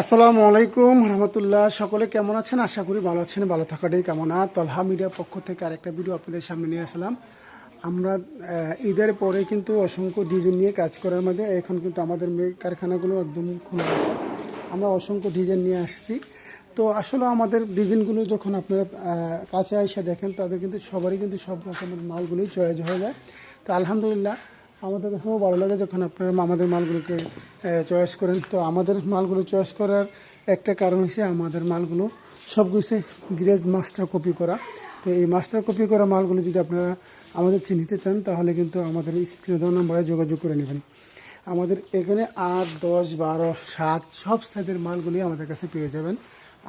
আসসালামু আলাইকুম, রহমতুল্লাহ। সকলে কেমন আছেন? আশা করি ভালো আছেন, ভালো থাকাটাই কামনা। তলহা মিডিয়ার পক্ষ থেকে আরেকটা ভিডিও আপনাদের সামনে নিয়ে আসলাম। আমরা ঈদের পরে কিন্তু অসংখ্য ডিজাইন নিয়ে কাজ করার মধ্যে এখন কিন্তু আমাদের কারখানাগুলো একদম খুলে আছে। আমরা অসংখ্য ডিজাইন নিয়ে আসছি। তো আসলে আমাদের ডিজাইনগুলো যখন আপনারা কাছে এসে দেখেন, তাদের কিন্তু সবারই কিন্তু সব রকমের মালগুলোই চয়েস হয়ে যায়। তো আলহামদুলিল্লাহ আমাদের কাছেও ভালো লাগে যখন আপনারা আমাদের মালগুলোকে চয়েস করেন। তো আমাদের মালগুলো চয়েস করার একটা কারণ হচ্ছে আমাদের মালগুলো সব কিছু গ্রেজ মাস্টার কপি করা। তো এই মাস্টার কপি করা মালগুলো যদি আপনারা আমাদের চিনিতে চান, তাহলে কিন্তু আমাদের স্ক্রিনে দেওয়া নম্বরে যোগাযোগ করে নেবেন। আমাদের এখানে আট, দশ, বারো, সাত সব সাইজের মালগুলি আমাদের কাছে পেয়ে যাবেন।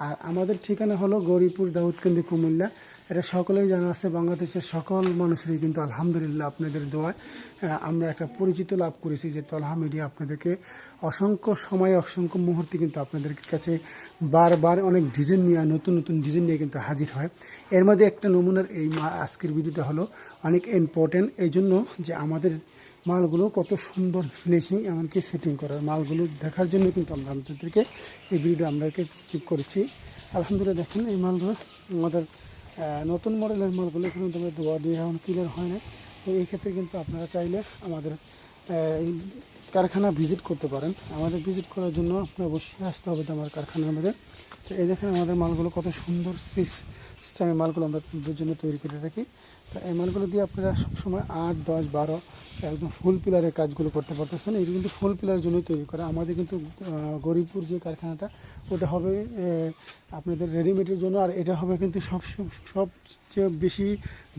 আর আমাদের ঠিকানা হলো গৌরীপুর দাউদকান্দি কুমিল্লা। এটা সকলেই জানা আছে, বাংলাদেশের সকল মানুষেরই কিন্তু আলহামদুলিল্লাহ আপনাদের দোয়ায় আমরা একটা পরিচিত লাভ করেছি যে তলহা মিডিয়া আপনাদেরকে অসংখ্য সময়, অসংখ্য মুহূর্তে কিন্তু আপনাদের কাছে বারবার অনেক ডিজাইন নিয়ে, নতুন নতুন ডিজাইন নিয়ে কিন্তু হাজির হয়। এর মধ্যে একটা নমুনার এই আজকের ভিডিওটা হলো অনেক ইম্পর্টেন্ট এই জন্য যে আমাদের মালগুলো কত সুন্দর ফিনিশিং, এমনকি সেটিং করার মালগুলো দেখার জন্য কিন্তু আমরা আপনাদেরকে এই ভিডিও আমরা স্কিপ করেছি। আলহামদুলিল্লাহ দেখেন, এই মালগুলো আমাদের নতুন মডেলের মালগুলো কিন্তু আমরা দোয়া দিয়ে এখন ক্লিয়ার হয় না তো এই ক্ষেত্রে কিন্তু আপনারা চাইলে আমাদের এই কারখানা ভিজিট করতে পারেন। আমাদের ভিজিট করার জন্য আপনার অবশ্যই আসতে হবে আমার কারখানার মধ্যে। তো এই দেখেন আমাদের মালগুলো কত সুন্দর সিস সিস্টেমের মালগুলো আমরা জন্য তৈরি করে রাখি। তো এই মালগুলো দিয়ে আপনারা সবসময় আট, দশ, বারো একদম ফুল পিলারের কাজগুলো করতে পারতেছেন। এটা কিন্তু ফুল পিলারের জন্যই তৈরি করা। আমাদের কিন্তু গরিবপুর যে কারখানাটা, ওটা হবে আপনাদের রেডিমেডের জন্য। আর এটা হবে কিন্তু সব সবচেয়ে বেশি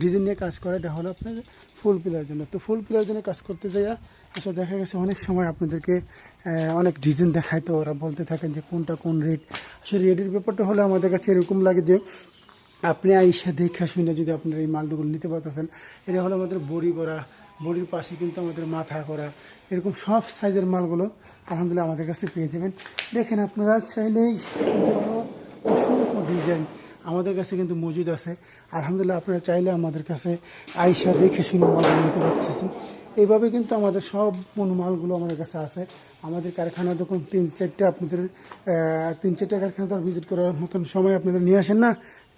ডিজাইন নিয়ে কাজ করে। এটা হলো আপনাদের ফুল পিলার জন্য। তো ফুল পিলার জন্য কাজ করতে যাইয়া আসলে দেখা গেছে অনেক সময় আপনাদেরকে অনেক ডিজাইন দেখায় তো ওরা বলতে থাকেন যে কোনটা কোন রেট আসলে রেটের ব্যাপারটা হলে আমাদের কাছে এরকম লাগে যে আপনি আইসা দেখা শুনে যদি আপনার এই মালগুলো নিতে পারতেছেন, এটা হলো আমাদের বড়ি করা, বড়ির পাশে কিন্তু আমাদের মাথা করা, এরকম সব সাইজের মালগুলো আলহামদুলিল্লাহ আমাদের কাছে পেয়ে যাবেন। দেখেন আপনারা চাইলেই অসংখ্য ডিজাইন আমাদের কাছে কিন্তু মজুদ আছে। আলহামদুলিল্লাহ আপনারা চাইলে আমাদের কাছে আইসা দেখে শুনে মালগুলো নিতে পারতেছেন। এইভাবে কিন্তু আমাদের সব মালগুলো আমাদের কাছে আছে। আমাদের কারখানা যখন তিন চারটে আপনাদের তিন চারটে কারখানা তো ভিজিট করার মতন সময় আপনাদের নিয়ে আসেন না।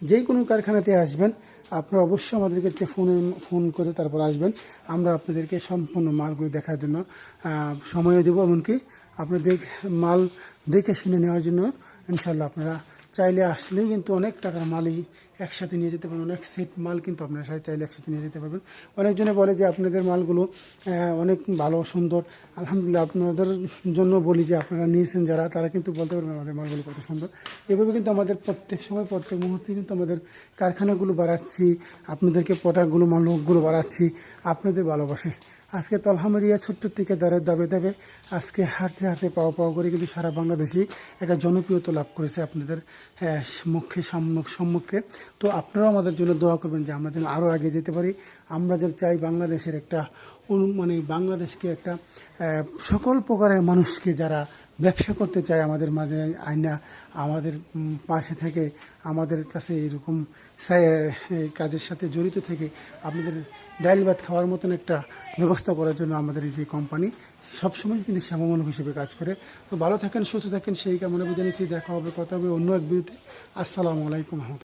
যে কোনো কারখানাতে আসবেন, আপনারা অবশ্যই আমাদেরকে ফোনে ফোন করে তারপর আসবেন। আমরা আপনাদেরকে সম্পূর্ণ মালগুলি দেখার জন্য সময়ও দেবো। এমনকি আপনাদের মাল দেখে শুনে নেওয়ার জন্য ইনশাল্লাহ আপনারা চাইলে আসলেই কিন্তু অনেক টাকার মালই একসাথে নিয়ে যেতে পারবেন, অনেক সেট মাল কিন্তু আপনারা সাথে চাইলে একসাথে নিয়ে যেতে পারবেন। অনেকজনে বলে যে আপনাদের মালগুলো অনেক ভালো, সুন্দর। আলহামদুলিল্লাহ আপনাদের জন্য বলি যে আপনারা নিয়েছেন যারা, তারা কিন্তু বলতে পারবেন আমাদের মালগুলো কত সুন্দর। এভাবে কিন্তু আমাদের প্রত্যেক সময়, প্রত্যেক মুহূর্তে কিন্তু আমাদের কারখানাগুলো বাড়াচ্ছি, আপনাদেরকে প্রোডাক্টগুলো মালগুলো বাড়াচ্ছি, আপনাদের ভালোবাসে। আজকে তলহামরিয়া ছোট্ট থেকে দাঁড়ায় দাবে দাবে আজকে হারতে হারতে পাওয়া পাওয়া করে কিন্তু সারা বাংলাদেশেই একটা জনপ্রিয়তা লাভ করেছে আপনাদের হ্যাঁ, মুখে সম্মুখ সম্মুখে। তো আপনারাও আমাদের জন্য দোয়া করবেন যে আমরা যেন আরও আগে যেতে পারি। আমরা যেন চাই বাংলাদেশের একটা মানে বাংলাদেশকে একটা সকল প্রকারের মানুষকে যারা ব্যবসা করতে চায় আমাদের মাঝে আইনা, আমাদের পাশে থেকে, আমাদের কাছে এরকম কাজের সাথে জড়িত থেকে আপনাদের ডাইল ভাত খাওয়ার মতন একটা ব্যবস্থা করার জন্য আমাদের এই যে কোম্পানি সবসময় কিন্তু সেবামূলক হিসেবে কাজ করে। তো ভালো থাকেন, সুস্থ থাকেন, সেই কামনা বুঝে নিচ্ছি দেখা হবে, কথা হবে অন্য এক বিরুদ্ধে আসসালামু আলাইকুম